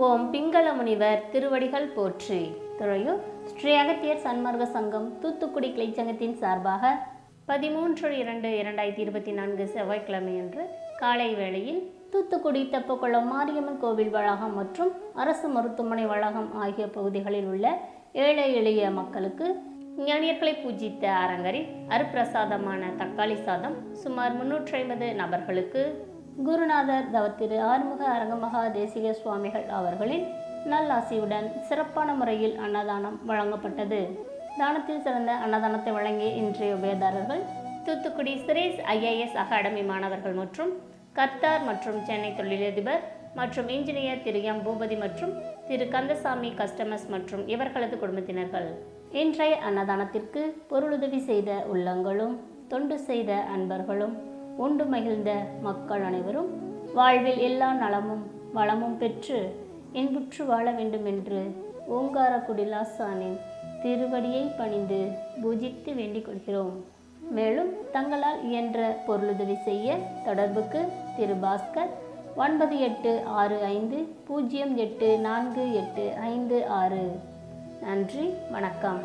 ஓம் பிங்கள முனிவர் திருவடிகள் போற்றி. துறையூர் ஸ்ரீ அகத்தியர் சன்மார்க்க சங்கம் தூத்துக்குடி கிளைச்சங்கத்தின் சார்பாக பதிமூன்று இரண்டு இரண்டாயிரத்தி இருபத்தி நான்கு செவ்வாய்க்கிழமையன்று காலை வேளையில் தூத்துக்குடி தெப்பக்குளம் மாரியம்மன் கோவில் வளாகம் மற்றும் அரசு மருத்துவமனை வளாகம் ஆகிய பகுதிகளில் உள்ள ஏழை எளிய மக்களுக்கு ஞானியர்களை பூஜித்த அரங்கரில் அருப்பிரசாதமான தக்காளி சாதம் சுமார் முன்னூற்றி ஐம்பது நபர்களுக்கு குருநாதர் தவத்திரு ஆறுமுக அரங்கமகா தேசிக சுவாமிகள் அவர்களின் நல்லாசியுடன் சிறப்பான முறையில் அன்னதானம் வழங்கப்பட்டது. தானத்தில் சிறந்த அன்னதானத்தை வழங்கிய இன்றைய உபயதாரர்கள் தூத்துக்குடி சுரேஷ் ஐஏஎஸ் அகாடமி மாணவர்கள் மற்றும் கர்த்தார் மற்றும் சென்னை தொழிலதிபர் மற்றும் இன்ஜினியர் திரு எம். பூபதி மற்றும் திரு கந்தசாமி கஸ்டமர்ஸ் மற்றும் இவர்களது குடும்பத்தினர்கள் இன்றைய அன்னதானத்திற்கு பொருளுதவி செய்த உள்ளங்களும் தொண்டு செய்த அன்பர்களும் உண்டு மகிழ்ந்த மக்கள் அனைவரும் வாழ்வில் எல்லா நலமும் வளமும் பெற்று இன்புற்று வாழ வேண்டும் என்று ஓங்காரக்குடி லாசானின் திருவடியை பணிந்து பூஜித்து வேண்டிக் கொள்கிறோம். மேலும் தங்களால் இயன்ற பொருளுதவி செய்ய தொடர்புக்கு திரு பாஸ்கர் ஒன்பது எட்டு ஆறு ஐந்து பூஜ்ஜியம் எட்டு நான்கு எட்டு ஐந்து ஆறு. நன்றி வணக்கம்.